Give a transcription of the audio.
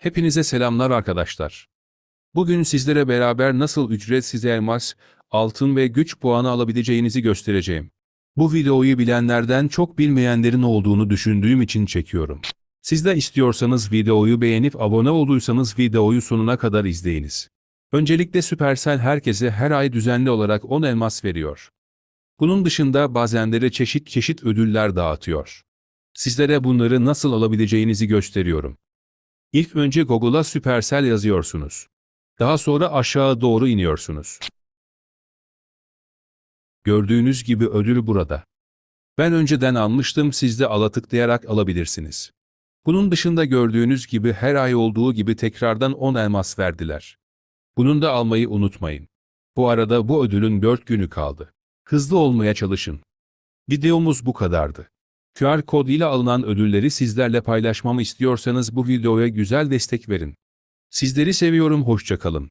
Hepinize selamlar arkadaşlar. Bugün sizlere beraber nasıl ücretsiz elmas, altın ve güç puanı alabileceğinizi göstereceğim. Bu videoyu bilenlerden çok bilmeyenlerin olduğunu düşündüğüm için çekiyorum. Siz de istiyorsanız videoyu beğenip abone olduysanız videoyu sonuna kadar izleyiniz. Öncelikle Supercell herkese her ay düzenli olarak 10 elmas veriyor. Bunun dışında bazenleri çeşit çeşit ödüller dağıtıyor. Sizlere bunları nasıl alabileceğinizi gösteriyorum. İlk önce Google'a Supercell yazıyorsunuz. Daha sonra aşağı doğru iniyorsunuz. Gördüğünüz gibi ödül burada. Ben önceden almıştım siz de ala tıklayarak alabilirsiniz. Bunun dışında gördüğünüz gibi her ay olduğu gibi tekrardan 10 elmas verdiler. Bunun da almayı unutmayın. Bu arada bu ödülün 4 günü kaldı. Hızlı olmaya çalışın. Videomuz bu kadardı. QR kod ile alınan ödülleri sizlerle paylaşmamı istiyorsanız bu videoya güzel destek verin. Sizleri seviyorum hoşçakalın.